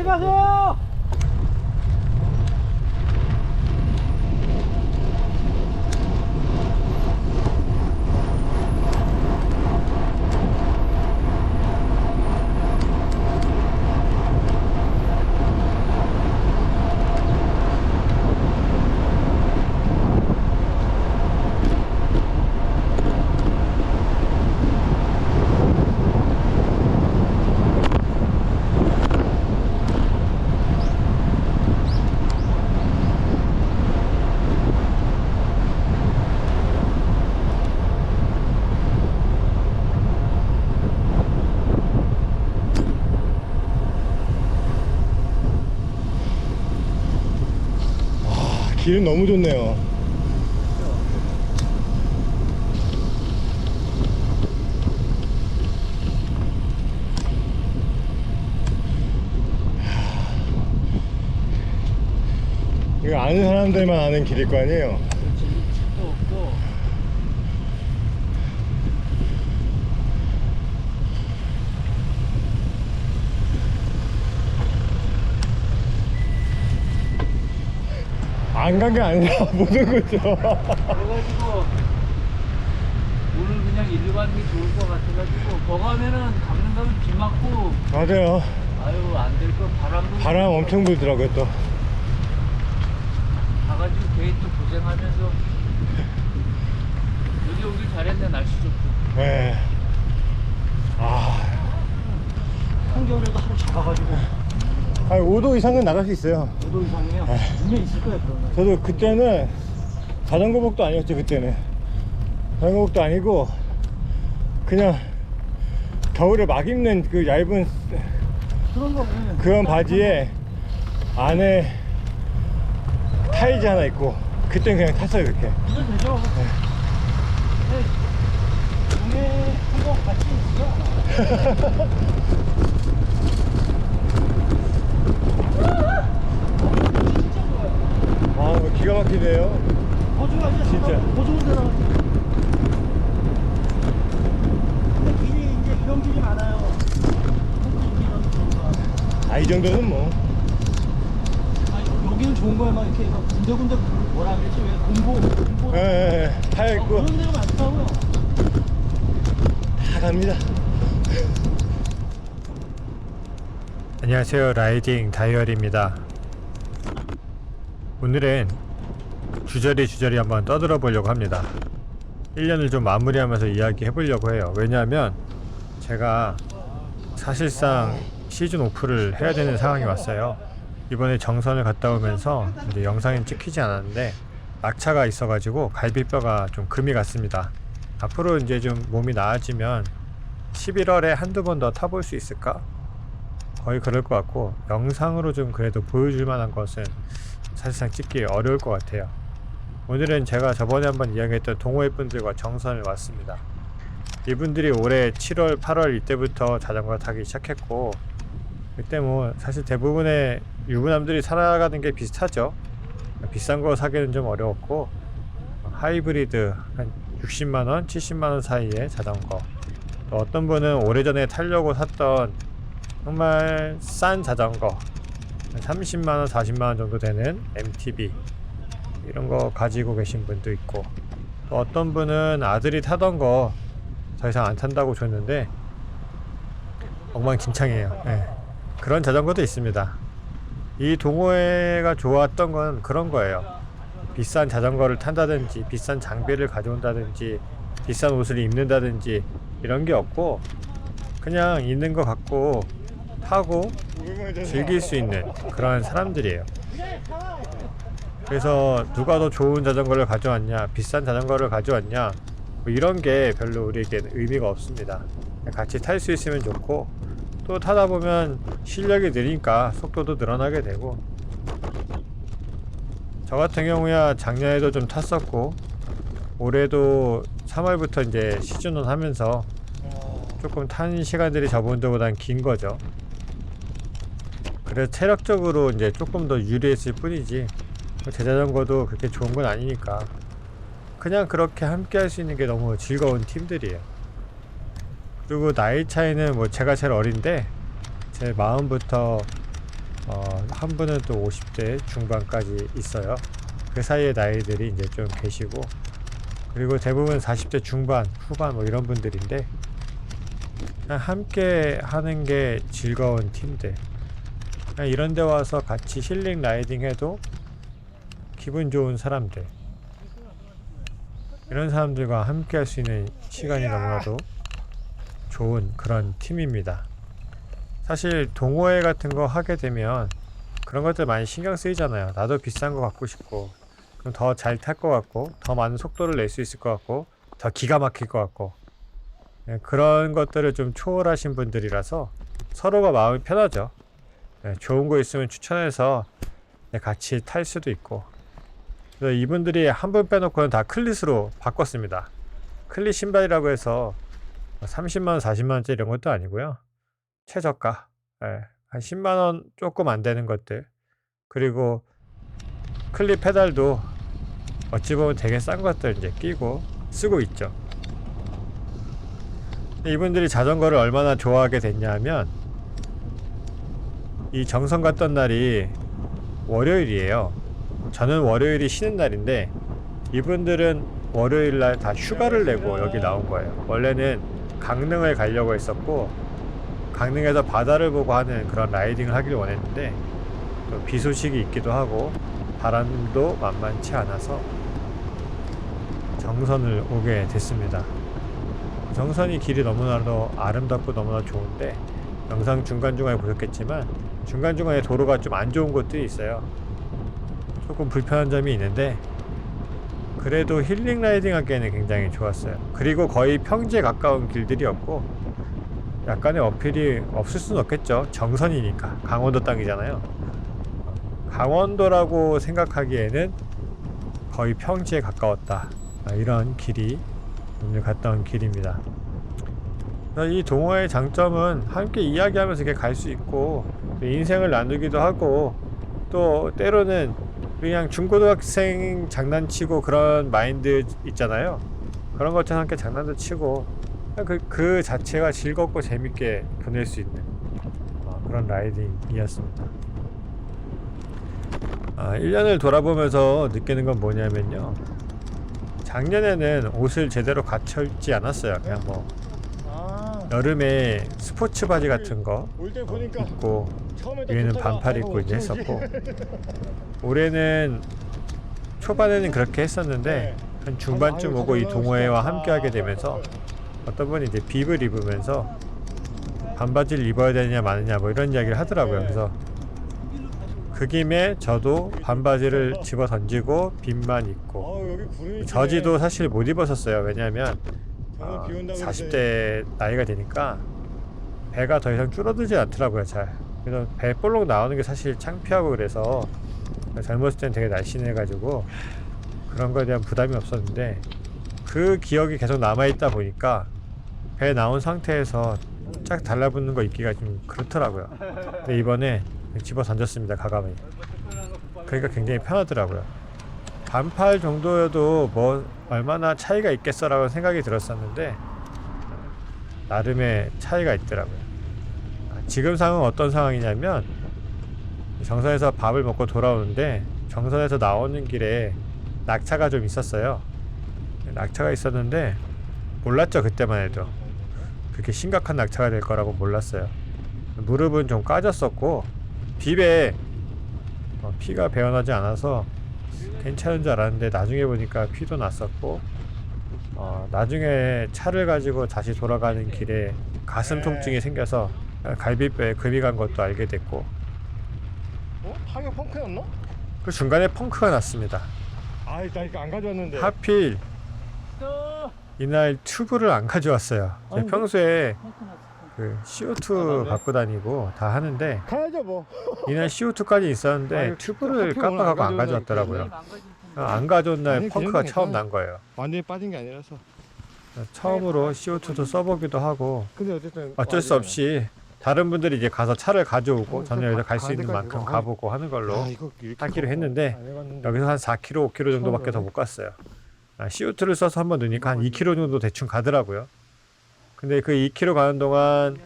같이 가세요. 아, 길은 너무 좋네요. 이거 아는 사람들만 아는 길일 거 아니에요? 집도 없고. 안 간 게 아니라 못온 거죠. 그래가지고 오늘 그냥 일로 가는 게 좋을 것 같아가지고 거가면은 강릉 가면 비 맞고 맞아요. 아유 안 될 거 바람도 바람 엄청 불더라고요 또. 가가지고 또 고생하면서 여기 오길 잘했네 날씨 좋고 네. 아, 한겨울에도 하루 잡아가지고 아니, 5도 이상은 나갈 수 있어요. 5도 이상이요? 분명 있을 거예요 그러면. 저도 그때는 자전거복도 아니었죠 그때는. 자전거복도 아니고 그냥 겨울에 막 입는 그 얇은 그런 거 보면 그런 바지에 안에 타이즈 하나 있고 그땐 그냥 탔어요 그렇게. 이건 되죠. 네. 한번 같이 있어 진 짜 좋 아 기가 막히네요. 거주가 이제 진짜. 더 좋은 데라 근데 길이 이제 이런 길이 많아요. 아 이 정도는 뭐. 아 여기는 좋은 거야. 막 이렇게 막 군데군데 뭐라 그랬지? 왜 공보 공보. 예, 예, 예. 어, 그런 데가 많다고요. 다 갑니다. 안녕하세요. 라이딩 다이어리입니다 오늘은 주저리 주저리 한번 떠들어 보려고 합니다. 1년을 좀 마무리하면서 이야기 해 보려고 해요. 왜냐하면 제가 사실상 시즌 오프를 해야 되는 상황이 왔어요. 이번에 정선을 갔다 오면서 이제 영상은 찍히지 않았는데 낙차가 있어가지고 갈비뼈가 좀 금이 갔습니다. 앞으로 이제 좀 몸이 나아지면 11월에 한두 번 더 타볼 수 있을까? 거의 그럴 것 같고 영상으로 좀 그래도 보여줄 만한 것은 사실상 찍기 어려울 것 같아요. 오늘은 제가 저번에 한번 이야기했던 동호회 분들과 정선을 왔습니다. 이분들이 올해 7월, 8월 이때부터 자전거 타기 시작했고 그때 뭐 사실 대부분의 유부남들이 살아가는 게 비슷하죠. 비싼 거 사기는 좀 어려웠고 하이브리드 한 60만 원, 70만 원 사이의 자전거. 또 어떤 분은 오래전에 타려고 샀던 정말 싼 자전거 한 30만 원, 40만 원 정도 되는 MTB 이런 거 가지고 계신 분도 있고 또 어떤 분은 아들이 타던 거 더 이상 안 탄다고 줬는데 엉망진창이에요. 예. 그런 자전거도 있습니다. 이 동호회가 좋았던 건 그런 거예요. 비싼 자전거를 탄다든지 비싼 장비를 가져온다든지 비싼 옷을 입는다든지 이런 게 없고 그냥 있는 거 갖고 타고 즐길 수 있는 그런 사람들이에요. 그래서 누가 더 좋은 자전거를 가져왔냐, 비싼 자전거를 가져왔냐, 뭐 이런 게 별로 우리에게는 의미가 없습니다. 같이 탈 수 있으면 좋고, 또 타다 보면 실력이 느니까 속도도 늘어나게 되고, 저 같은 경우야 작년에도 좀 탔었고, 올해도 3월부터 이제 시즌온 하면서 조금 탄 시간들이 저번보단 긴 거죠. 그래서 체력적으로 이제 조금 더 유리했을 뿐이지 뭐제 자전거도 그렇게 좋은 건 아니니까 그냥 그렇게 함께 할 수 있는 게 너무 즐거운 팀들이에요. 그리고 나이 차이는 뭐 제가 제일 어린데 제 마음부터 어, 한 분은 또 50대 중반까지 있어요. 그 사이에 나이들이 이제 좀 계시고 그리고 대부분 40대 중반, 후반 뭐 이런 분들인데 그냥 함께 하는 게 즐거운 팀들. 그냥 이런 데 와서 같이 힐링 라이딩 해도 기분 좋은 사람들. 이런 사람들과 함께 할 수 있는 시간이 너무나도 좋은 그런 팀입니다. 사실 동호회 같은 거 하게 되면 그런 것들 많이 신경 쓰이잖아요. 나도 비싼 거 갖고 싶고 그럼 더 잘 탈 것 같고 더 많은 속도를 낼 수 있을 것 같고 더 기가 막힐 것 같고 예, 그런 것들을 좀 초월하신 분들이라서 서로가 마음이 편하죠. 예, 좋은 거 있으면 추천해서 네, 같이 탈 수도 있고 그래서 이분들이 한 분 빼놓고는 다 클릿으로 바꿨습니다. 클릿 신발이라고 해서 30만원, 40만원짜리 이런 것도 아니고요. 최저가. 예, 한 10만원 조금 안 되는 것들. 그리고 클립 페달도 어찌 보면 되게 싼 것들 이제 끼고 쓰고 있죠. 이분들이 자전거를 얼마나 좋아하게 됐냐면 이 정선 갔던 날이 월요일이에요. 저는 월요일이 쉬는 날인데 이분들은 월요일 날 다 휴가를 내고 여기 나온 거예요. 원래는 강릉을 가려고 했었고 강릉에서 바다를 보고 하는 그런 라이딩을 하길 원했는데 또비 소식이 있기도 하고 바람도 만만치 않아서 정선을 오게 됐습니다. 정선이 길이 너무나도 아름답고 너무나 좋은데 영상 중간중간에 보셨겠지만 중간중간에 도로가 좀 안 좋은 곳들이 있어요. 조금 불편한 점이 있는데 그래도 힐링 라이딩 하기에는 굉장히 좋았어요. 그리고 거의 평지에 가까운 길들이었고 약간의 어필이 없을 수는 없겠죠. 정선이니까 강원도 땅이잖아요. 강원도라고 생각하기에는 거의 평지에 가까웠다. 아, 이런 길이 오늘 갔다 온 길입니다. 이 동호회의 장점은 함께 이야기하면서 이렇게 갈 수 있고 인생을 나누기도 하고 또 때로는 그냥 중고등학생 장난치고 그런 마인드 있잖아요. 그런 것처럼 함께 장난도 치고 그, 그 자체가 즐겁고 재밌게 보낼 수 있는 어, 그런 라이딩이었습니다. 아, 1년을 돌아보면서 느끼는 건 뭐냐면요. 작년에는 옷을 제대로 갖춰 입지 않았어요. 그냥 뭐 아, 여름에 스포츠 바지 같은 거 입고 위에는 반팔 입고 이제 했었고 올해는 초반에는 그렇게 했었는데 한 중반쯤 오고 이 동호회와 함께 하게 되면서 어떤 분이 이제 빕을 입으면서 반바지를 입어야 되느냐 마느냐 뭐 이런 이야기를 하더라고요. 그래서 그 김에 저도 반바지를 집어 던지고 빕만 입고 어, 구름이 저지도 사실 못 입었었어요. 왜냐하면 어, 비 온다고 40대 나이가 되니까 배가 더 이상 줄어들지 않더라고요. 잘. 그래서 배 볼록 나오는 게 사실 창피하고 그래서 젊었을 땐 되게 날씬해가지고 그런 거에 대한 부담이 없었는데 그 기억이 계속 남아있다 보니까 배 나온 상태에서 쫙 달라붙는 거 입기가 좀 그렇더라고요. 근데 이번에 집어 던졌습니다. 가감이. 그러니까 굉장히 편하더라고요. 반팔 정도여도 뭐 얼마나 차이가 있겠어라고 생각이 들었었는데 나름의 차이가 있더라고요. 아, 지금 상황은 어떤 상황이냐면 정선에서 밥을 먹고 돌아오는데 정선에서 나오는 길에 낙차가 좀 있었어요. 낙차가 있었는데 몰랐죠 그때만 해도 그렇게 심각한 낙차가 될 거라고 몰랐어요. 무릎은 좀 까졌었고 빕에 어, 피가 배어나지 않아서 괜찮은 줄 알았는데 나중에 보니까 피도 났었고 어, 나중에 차를 가지고 다시 돌아가는 길에 가슴 통증이 생겨서 갈비뼈에 금이 간 것도 알게 됐고 어? 타격 펑크였나? 그 중간에 펑크가 났습니다. 아, 나 이거 안 가져왔는데. 하필 또 이날 튜브를 안 가져왔어요. 제가 평소에. 그 CO2 갖고 다니고 다 하는데 가야죠 뭐. 이날 CO2까지 있었는데 아유, 튜브를 깜빡하고 안안 가져왔더라고요. 어, 안 가져온 날 아니, 펑크가 그냥 처음. 난 거예요. 완전히 빠진 게 아니라서. 처음으로 CO2도 써보기도 하고 근데 어쨌든 어쩔 수 없이 다른 분들이 이제 가서 차를 가져오고 어, 저는 그 여기서 가- 갈수 있는 만큼 데까지 가보고 하는 걸로 아, 하기로 안 했는데. 여기서 한 4km, 5km 정도밖에 더 못 갔어요. 아, CO2를 써서 한번 넣으니까 한 2km 정도 대충 가더라고요. 근데 그 2km 가는 동안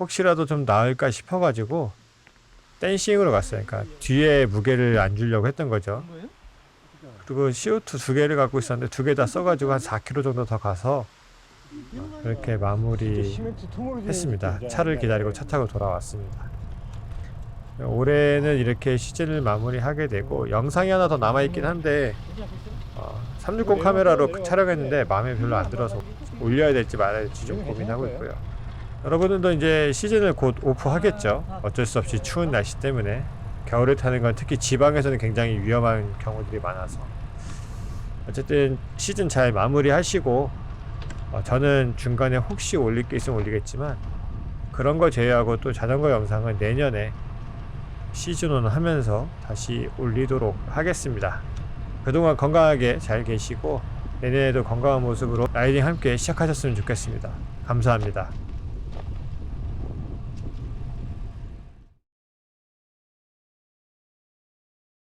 혹시라도 좀 나을까 싶어가지고 댄싱으로 갔어요. 그러니까 뒤에 무게를 안 주려고 했던 거죠. 그리고 CO2 두 개를 갖고 있었는데 두 개 다 써가지고 한 4km 정도 더 가서 이렇게 마무리 시멘트 통으로 된 했습니다. 진짜. 차를 기다리고 차 타고 돌아왔습니다. 올해는 이렇게 시즌을 마무리하게 되고 영상이 하나 더 남아있긴 한데 어, 360 카메라로 촬영했는데 마음에 별로 안 들어서 올려야 될지 말아야 될지 좀 고민하고 있고요. 여러분들도 이제 시즌을 곧 오프하겠죠. 어쩔 수 없이 추운 날씨 때문에 겨울에 타는 건 특히 지방에서는 굉장히 위험한 경우들이 많아서 어쨌든 시즌 잘 마무리하시고 어, 저는 중간에 혹시 올릴 게 있으면 올리겠지만 그런 거 제외하고 또 자전거 영상은 내년에 시즌1 하면서 다시 올리도록 하겠습니다. 그동안 건강하게 잘 계시고 내년에도 건강한 모습으로 라이딩 함께 시작하셨으면 좋겠습니다. 감사합니다.